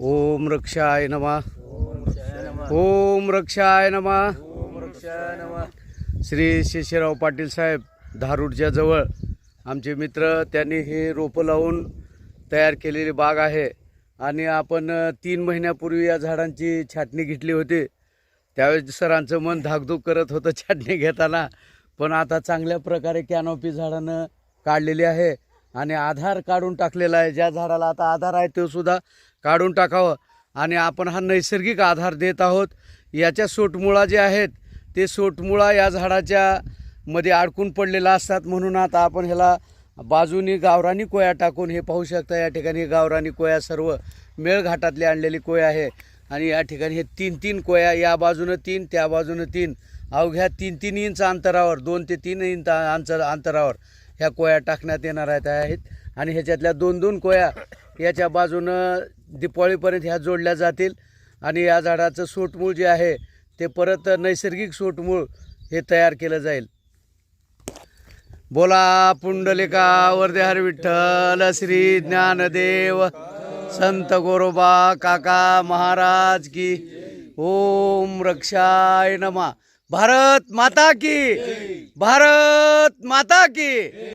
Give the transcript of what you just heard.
ओम रक्षाय नमा। ओम रक्षाय नमा। श्री शेषराव पाटील साहेब धारूरच्या जवळ आमचे मित्र त्यांनी हे रोपं लावून तयार केलेली बाग आहे आणि आपण तीन महिन्यापूर्वी या झाडांची छाटणी घेतली होती. त्यावेळेस सरांचं मन धाकधूक करत होतं छाटणी घेताना पण आता चांगल्या प्रकारे कॅनॉपी झाडानं काढलेली आहे. आणि आधार काढून टाकलेला आहे. ज्या झाडाला आता आधार आहे तो सुद्धा काढून टाकावं. आणि आपण हा नैसर्गिक आधार देत आहोत. याच्या सोटमुळा जे आहेत ते सोटमुळा या झाडाच्या मध्ये अडकून पडलेला असतात. म्हणून आता आपण ह्याला बाजूनी गावरानी कोया टाकून हे पाहू शकता. या ठिकाणी गावरानी कोया सर्व मेळघाटातली आणलेली कोया आहे. आणि या ठिकाणी हे तीन तीन कोया या बाजूनं तीन त्या बाजूनं तीन. अवघ्या तीन तीन इंच अंतरावर दोन ते तीन इंच अंतर अंतरावर. ह्या कोया टाकण्यात येणार आहेत आणि ह्याच्यातल्या दोन दोन कोया याच्या बाजूनं दीपावळीपर्यंत ह्या जोडल्या जातील. आणि या झाडाचं सोटमूळ जे आहे ते परत नैसर्गिक सोटमूळ हे तयार केलं जाईल. बोला पुंडलिका वरदेहर विठ्ठल श्री ज्ञानदेव संत गोरोबा काका महाराज की. ओम रक्षाय नमा. भारत माता की भारत माता की.